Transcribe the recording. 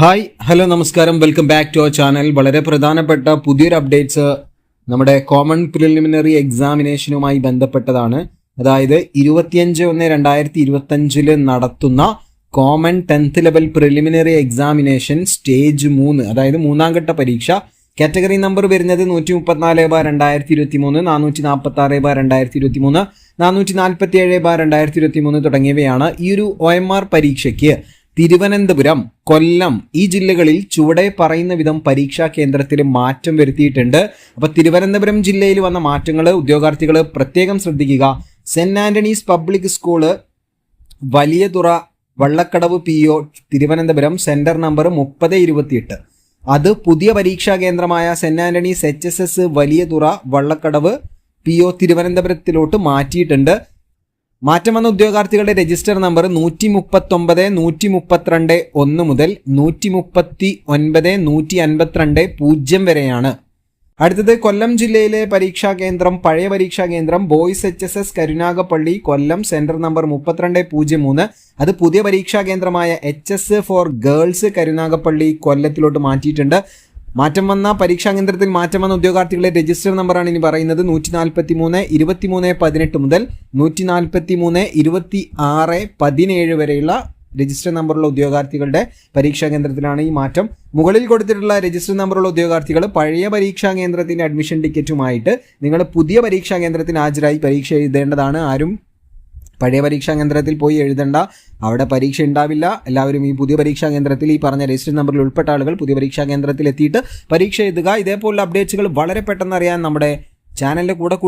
Hi hello നമസ്കാരം. Welcome back to our channel വളരെ പ്രധാനപ്പെട്ട പുതിയൊരു അപ്ഡേറ്റ്സ് നമ്മുടെ കോമൺ പ്രിലിമിനറി എക്സാമിനേഷനുമായി ബന്ധപ്പെട്ടതാണ്. അതായത് ഇരുപത്തിയഞ്ച് ഒന്ന് രണ്ടായിരത്തി ഇരുപത്തഞ്ചിൽ നടത്തുന്ന common tenth level preliminary examination stage മൂന്ന് അതായത് മൂന്നാം ഘട്ട പരീക്ഷ. കാറ്റഗറി നമ്പർ വരുന്നത് നൂറ്റി മുപ്പത്തിനാല് ബാർ രണ്ടായിരത്തി ഇരുപത്തി മൂന്ന് നാനൂറ്റി നാൽപ്പത്തി ആറ് ബാർ രണ്ടായിരത്തി ഇരുപത്തി മൂന്ന് നാനൂറ്റി നാൽപ്പത്തി ഏഴ് ബാർ രണ്ടായിരത്തി ഇരുപത്തി മൂന്ന് തുടങ്ങിയവയാണ് ഈ ഒരു ഒ എം ആർ പരീക്ഷയ്ക്ക്. തിരുവനന്തപുരം കൊല്ലം ഈ ജില്ലകളിൽ ചുവടെ പറയുന്ന വിധം പരീക്ഷാ കേന്ദ്രത്തിൽ മാറ്റം വരുത്തിയിട്ടുണ്ട്. അപ്പോൾ തിരുവനന്തപുരം ജില്ലയിൽ വന്ന മാറ്റങ്ങൾ ഉദ്യോഗാർത്ഥികൾ പ്രത്യേകം ശ്രദ്ധിക്കുക. Saint Antony's public school Valiyathura Vallakkadavu P O Thiruvananthapuram centre number മുപ്പത് ഇരുപത്തിയെട്ട്. അത് പുതിയ പരീക്ഷാ കേന്ദ്രമായ saint Antony's H S S Valiyathura Vallakkadavu P O തിരുവനന്തപുരത്തിലോട്ട് മാറ്റിയിട്ടുണ്ട്. മാറ്റം വന്ന ഉദ്യോഗാർത്ഥികളുടെ രജിസ്റ്റർ നമ്പർ നൂറ്റി മുപ്പത്തൊമ്പത് നൂറ്റി മുപ്പത്തിരണ്ട് ഒന്ന് മുതൽ നൂറ്റി മുപ്പത്തി ഒൻപത് നൂറ്റി അൻപത്തിരണ്ട് പൂജ്യം വരെയാണ്. അടുത്തത് കൊല്ലം ജില്ലയിലെ പരീക്ഷാ കേന്ദ്രം പഴയ പരീക്ഷാ കേന്ദ്രം boys H S S Karunagappally Kollam centre number മുപ്പത്തിരണ്ട് പൂജ്യം മൂന്ന്. അത് പുതിയ പരീക്ഷാ കേന്ദ്രമായ H S for girls Karunagappally കൊല്ലത്തിലോട്ട് മാറ്റിയിട്ടുണ്ട്. മാറ്റം വന്ന പരീക്ഷാ കേന്ദ്രത്തിൽ മാറ്റം വന്ന ഉദ്യോഗാർത്ഥികളെ രജിസ്റ്റർ നമ്പറാണ് ഇനി പറയുന്നത്. നൂറ്റി നാൽപ്പത്തി മൂന്ന് ഇരുപത്തി മൂന്ന് പതിനെട്ട് മുതൽ നൂറ്റി നാൽപ്പത്തി മൂന്ന് ഇരുപത്തി ആറ് പതിനേഴ് വരെയുള്ള രജിസ്റ്റർ നമ്പറുള്ള ഉദ്യോഗാർത്ഥികളുടെ പരീക്ഷാ കേന്ദ്രത്തിലാണ് ഈ മാറ്റം. മുകളിൽ കൊടുത്തിട്ടുള്ള രജിസ്റ്റർ നമ്പറുള്ള ഉദ്യോഗാർത്ഥികൾ പഴയ പരീക്ഷാ കേന്ദ്രത്തിന്റെ അഡ്മിഷൻ ടിക്കറ്റുമായിട്ട് നിങ്ങൾ പുതിയ പരീക്ഷാ കേന്ദ്രത്തിന് ഹാജരായി പരീക്ഷ എഴുതേണ്ടതാണ്. ആരും പഴയ പരീക്ഷാ കേന്ദ്രത്തിൽ പോയി എഴുതണ്ട. അവിടെ പരീക്ഷ ഉണ്ടാവില്ല. എല്ലാവരും ഈ പുതിയ പരീക്ഷാ കേന്ദ്രത്തിൽ ഈ പറഞ്ഞ രജിസ്റ്റർ നമ്പറിൽ ഉൾപ്പെട്ട ആളുകൾ പുതിയ പരീക്ഷാ കേന്ദ്രത്തിൽ എത്തിയിട്ട് പരീക്ഷ എഴുതുക. ഇതേപോലുള്ള അപ്ഡേറ്റ്സുകൾ വളരെ പെട്ടെന്ന് അറിയാൻ നമ്മുടെ ചാനലിന്റെ കൂടെ കൂടുതൽ